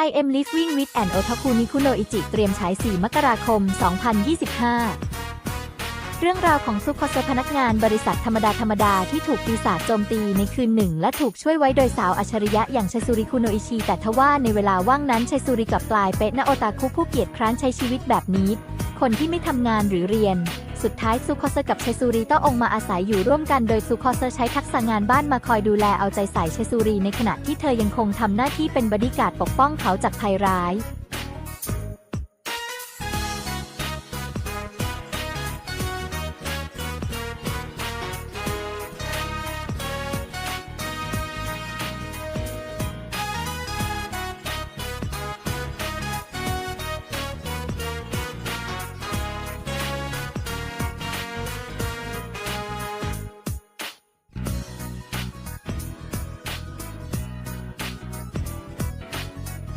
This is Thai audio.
I am living with an otaku Nikuno Ichi เตรียมฉาย 4 มกราคม 2025 เรื่องราวของซุคอเซพนักงานบริษัทธรรมดาธรรมดาที่ถูกปีศาจโจมตีในคืนหนึ่ง และถูกช่วยไว้โดยสาวอัจฉริยะอย่างชัยสุริคุโนอิชิแต่ทว่าในเวลาว่างนั้นชัยสุริกลับกลายเป็นนาโอตาคุผู้เกียจคร้านใช้ชีวิตแบบนี้ คนที่ไม่ทำงานหรือเรียน สุดท้ายซูคอเซกับเชซูรีต้ององมาอาศัยอยู่ร่วมกันโดยซูคอเซใช้ทักษะงานบ้านมาคอยดูแลเอาใจใส่เชซูรีในขณะที่เธอยังคงทำหน้าที่เป็นบอดี้การ์ดปกป้องเขาจากภัยร้าย